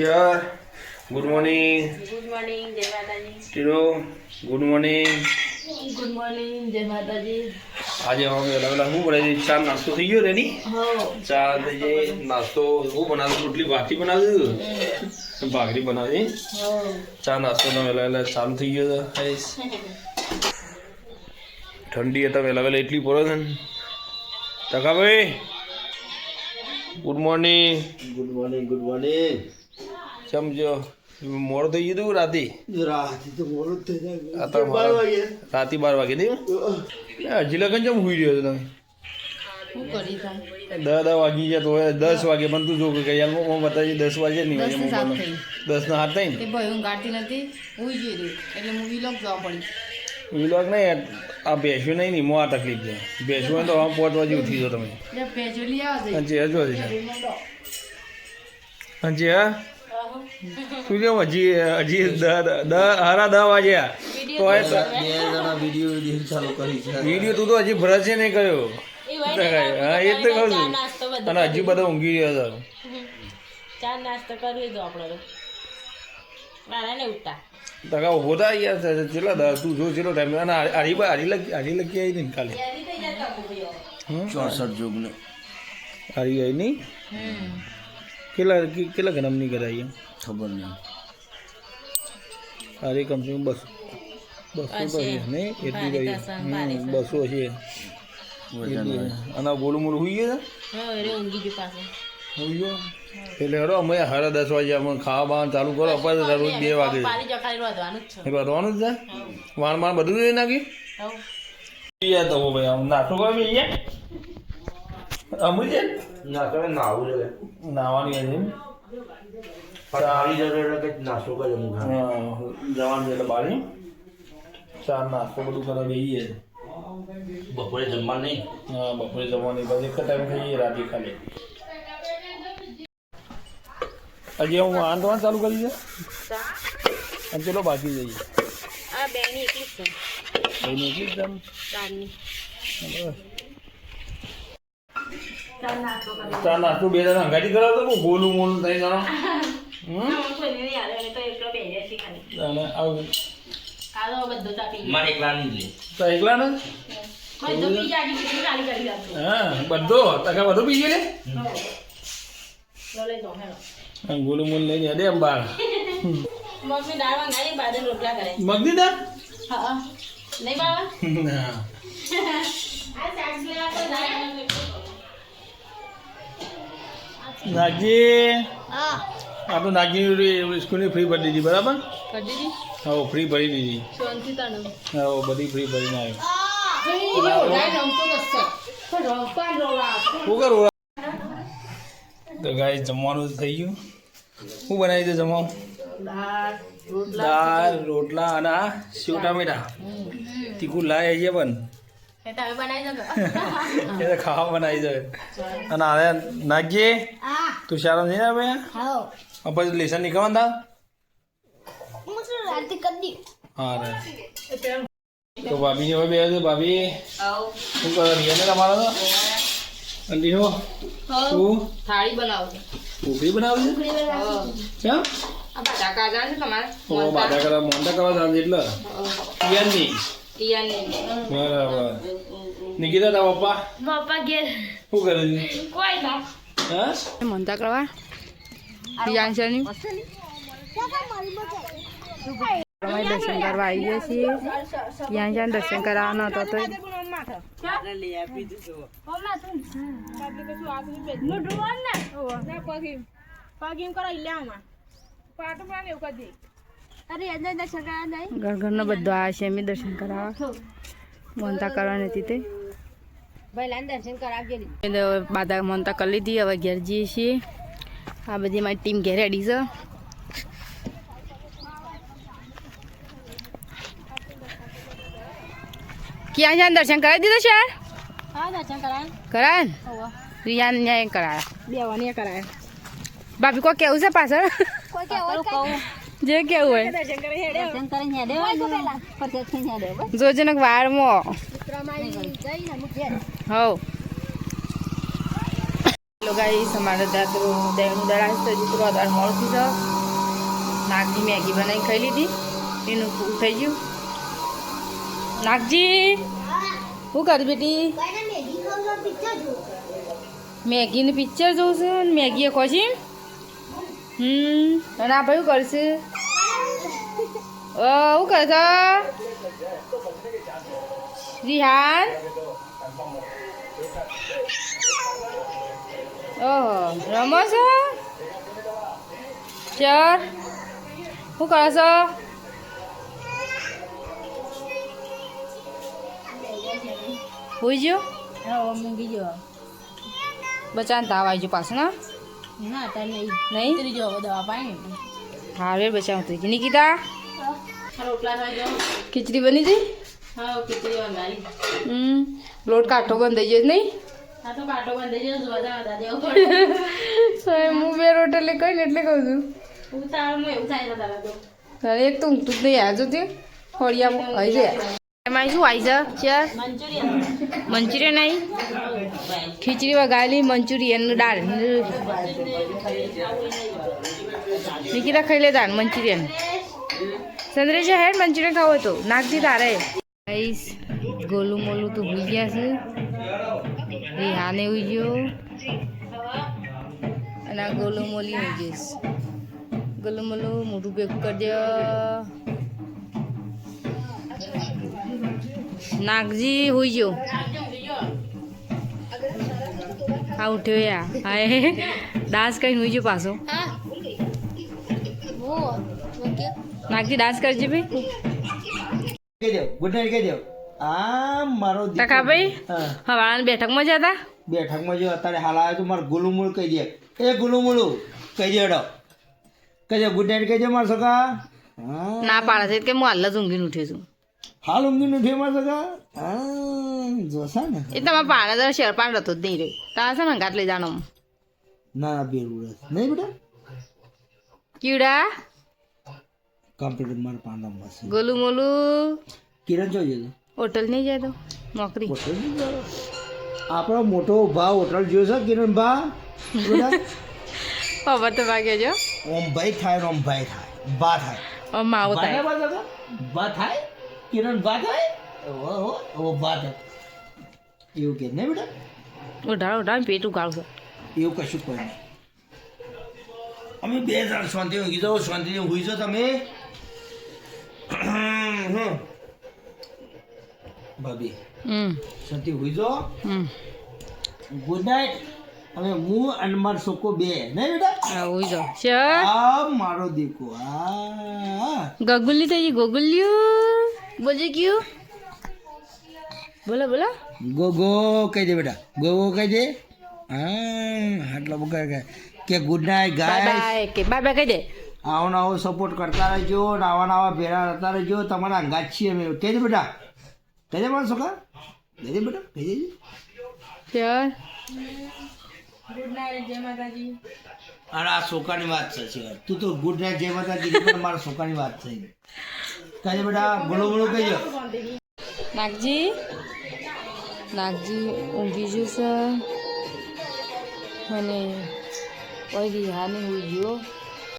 ચાર good morning good morning જય માતાજી ટીરો ગુડ મોર્નિંગ ગુડ મોર્નિંગ જય માતાજી આજે અમે અલગ અલગ શું બનાવી ચા નાસ્તો થઈ ગયો રેની હો. ચા થઈ જાય નાસ્તો હું બનાવ્યું? રોટલી ભાખરી બનાવ્યું? ભાખરી બનાવી. હો. ચા નાસ્તો તમે અલગ અલગ ચાલુ થઈ ગયો. ઠંડી હતા વહેલા વહેલા એટલી પડે છે ને. ટકાભાઈ good morning good morning good morning સમજો મોડું થઈ ગયું હતું રાતે? તો મોડું થઈ જાય. બાર વાગે. રાતે બાર વાગે નહીં? હજી લગન ચમ હુઈ રહ્યો છો તમે? શું કરી થાય? દસ દસ વાગી ગયા તો દસ વાગે પણ તું જો કે યાર હું બતાવી દસ વાગે નહીં વાગે. દસ ના હાથ થઈ. ભાઈ હું ગાડતી નથી હુઈ જોઈ રહ્યું એટલે હું વિલોક જવા પડી. વિલોક નહીં આ બેસ્યું નહીં નહીં મોં આ તકલીફ છે. બેસ્યું હોય તો આમ પાંચ વાગે ઉઠી જાઓ તમે. એટલે ભેજો લઈ હાજી હજુ હજી હજી હા. તું કેમ હજી હજી હારા દસ વાગ્યા. તો બે જણા વીડિયો વીડિયો ચાલુ કરી છે. વીડિયો તું તો હજી ભરશે નહીં કર્યો. હા એ તો કહું છું. અને હજી બધા ઊંઘી રહ્યા હતા. ચા નાસ્તો કરી દો આપણે મારા ને ઉઠતા. ટકા ઊભો થા યાર ચેલા દસ તું જો ચેલો ટાઈમ અને હારી હારી લગી હારી લગી આવી ને કાલે? હમ? જોગ જોગને. હારી આવી નહીં કેટલા કેટલા ગ્રામની કરાવી ખબર નહીં. અરે કમસે કમ બસો બસો નહીં એટલી થશે. બસો છે. અને ગોલું મોલું હોઈ ગયા હા એટલે હોઈ ગયો? હરો અમે હારા દસ વાગે અમે ખાવા બાવાનું ચાલુ કરો અપાય રોજ બે વાગે. પારી જ છે. વાણ વાણ બધું જોઈ નાખી? હવ. યાર તો ભાઈ આમ અમુલ છે? ના નાવું છે. નાવાની હતી પણ આવી એટલે કંઈક નાસ્તો કરે હું ખાને. હા, જવાનું છે એટલે બારી ચાર નાસ્તો બધું કરવા જઈએ બપોરે જમવા નહીં? હા બપોરે જમવાની બસ એક ટાઈમ ખાઈએ રાતે ખાલી હજી હું વાહન ધોવાનું ચાલુ કરી છે. અને ચલો બાકી જઈએ આ બેની એકલી છે. ભાઈ નીકળી જ બસ. ચા નાસ્તો બે જણા હંગાટી કરાવતો તો ગોલું મોલું થઈ જણા. બધો પી મારે લે ગોલું મોલું લઈને દાળ રોટલા કરે. દા હા નહીં બાબા ના. આ શાક લેવા તો નાગજી. હા. આ તો નાગજી સ્કૂલની ફ્રી ભરી દીધી બરાબર? કરી દીધી? હા ફ્રી ભરી દીધી. શાંતિ તને હા બધી ફ્રી ભરીને આવ્યો શું કરું? તો ગાય જમવાનું થઈ ગયું. શું બનાવી દે જમવાનું? દાળ રોટલા અને આ સેવ ટામેટા તીખું લાય છે પણ. એ તો ખાવા બનાવી દે. અને હવે નાખીએ તું શાળા નહીં આવે પછી લેસન નીકળવા હા રે. તો ભાભી હવે બે છે ભાભી. શું કરો રિયાને તમારા તો અંડીનો તું? થાળી બનાવો બનાવી બધા કરવા મોંડા કરવા જાણ એટલે? પિયાની તિયાની બરાબર નિકિતા તા પપ્પા પપ્પા ઘેર શું કરે છે કોઈ ના હા મનતા કરવા તિયાંશની અમે દર્શન કરવા છીએ દર્શન કરાવવાનો હતો તો ઘર ઘરનો બધો આ છે એમ દર્શન કરાવવા. મોનતા કરવાની હતી તે. બાધા મનતા કરી લીધી હવે ઘેર જઈએ છીએ. આ બધી મારી ટીમ ઘેર રેડી છે. ક્યાં જ્યાં દર્શન કરાવી દીધો છે? કરાય ને? રિયાન ન્યાય કરાયા ભાભી કોઈ કેવું છે પાછળ? જે કેવું હોય. જોજે ને. વાળમાં. હવ. હેલો ગાઈસ અમારે ત્યાં તો દહીંનું દળા છે થોડું દાળ મોડું છે. નાગજી મેગી બનાવી ખાઈ લીધી. એનું પૂરું થઈ ગયું. નાગજી શું કરી બેટી? મેગીનું પિક્ચર જોઉં છું મેગી એ ખોશી? હમ. અને આપણે શું કરશે? શું કરે છે? રિહાન? ઓહો રમો છો? ચર. શું કરો છો? હોઈ ગયો? હા મૂંગી જો બચાને તાવ આવી ગયો પાછું ના? ના તાર નહીં નહીં? ઉતરી દવા પાણી. હા રે બચા ઉતરી નિકિતા? રોટલા ખાઈ ખીચડી બની ગઈ? હા ખીચડી વંગારી હમ લોટ કાઠો બંધ થઈ ગયો નહીં? આ તો કાંટો બંધ થઈ દેવો પડે. હું બે રોટલી એટલે કહું છું. એવું થાય તારા તો. તારે એક તો ઊંઘતું જ નહીં આજો તે ફળિયામાં આવી જાય એમાં શું આવી છે? ચાર મંચુરિયન આવી ખીચડી વગાડેલી મંચુરિયન દાળ. નિકિતા ખાઈ લે દાળ મંચુરિયન. ચંદ્રેશ હેડ મંચુરિયન ખાવો તો નાખતી તારે. આઈસ ગોલું મોલું તો ભૂલી ગયા છે. રિહાને ઉઈ ગયો. અને આ ગોલું મોલી ઉઈ જઈશ ગોલું મોલું મોટું ભેગું કરજો. નાગજી હોઈ ગયો. આ ઉઠ્યો યા હા ડાન્સ કરીને હોઈ ગયો પાછો. નાગજી ડાન્સ કરજે ભાઈ. ગુડ નાઇટ કહી દો. આ મારો ટકા ભાઈ હા. હવાળાની બેઠકમાં જ હતા? બેઠકમાં જો અત્યારે હાલ આવ્યો તો મારે ગુલું કહી દે. એ ગુલું કહી દે હેડો. કહી દે ગુડ નાઇટ કહી દે મારા સગા. ના પાડે છે કે હું હાલ જ ઊંઘીને ઉઠી છું? હાલ ઊંઘી નથી મારા સગા જોશા ને? એ તમારા પાણી જરા શેર પાડ હતો જ નહીં રે. તારા છે ને ગાંઠ લઈ જાણો ના ના બેરું નહીં બેટા? કીડા કમ્પ્યુટર મારા પાંડા મસ્ત ગોલું મોલું? કિરણ જોઈએ તો હોટલ નહીં જાય તો? નોકરી. હોટલ આપણો મોટો ભાવ હોટલ જોયો છે કિરણ ભા? ખબર તો ભાગે જો ઓમ ભાઈ થાય ઓમ ભાઈ થાય. બા થાય. ઓમ આવું થાય. બા થાય? કિરણ બા થાય ઓહો ઓ વાત એવું કે નહીં બેટા? ઉઢાડો ઉઢાડ પેટ ઉગાડું છે. એવું કશું કોઈ નહીં. અમે બે જણ શાંતિ ઊંઘી જાઓ શાંતિ ઊંઘી જાઓ તમે. હમ. ભાભી શાંતિ ઊંઘી જાઓ. હમ. ગુડ નાઇટ અમે હું અને માર છોકરો બે. નહીં બેટા? આવું જો છે આ મારો દીકો આ. ગગુલી થઈ ગઈ ગોગુલ્યું. બોલજે ક્યું? બોલો બોલો. ગો ગો કહી દે બેટા. ગોગો કહી દે. હા આટલો બગા કે કે ગુડ નાઇટ ગાય બાય કે બાય બાય કહી દે. આવો ને આવો સપોર્ટ કરતા રહેજો આવા નવા ભેળા રહેતા રહેજો. તમારા અંગાત છીએ અમે. કહી દે બેટા. કહી દે મારા છોકરા. કહી દે બેટા કહી દેજે. ચાલ ગુડ નાઇટ જય માતાજી. અને આ છોકરાની વાત છે તું તો ગુડ નાઇટ જય માતા કીધી પણ મારા છોકરાની વાત થઈ કહી દે બેટા બોલો બોલો કહીજો નાગજી નાગજી ઊંઘી જશે અને કોઈ રિહાને હોઈ ગયો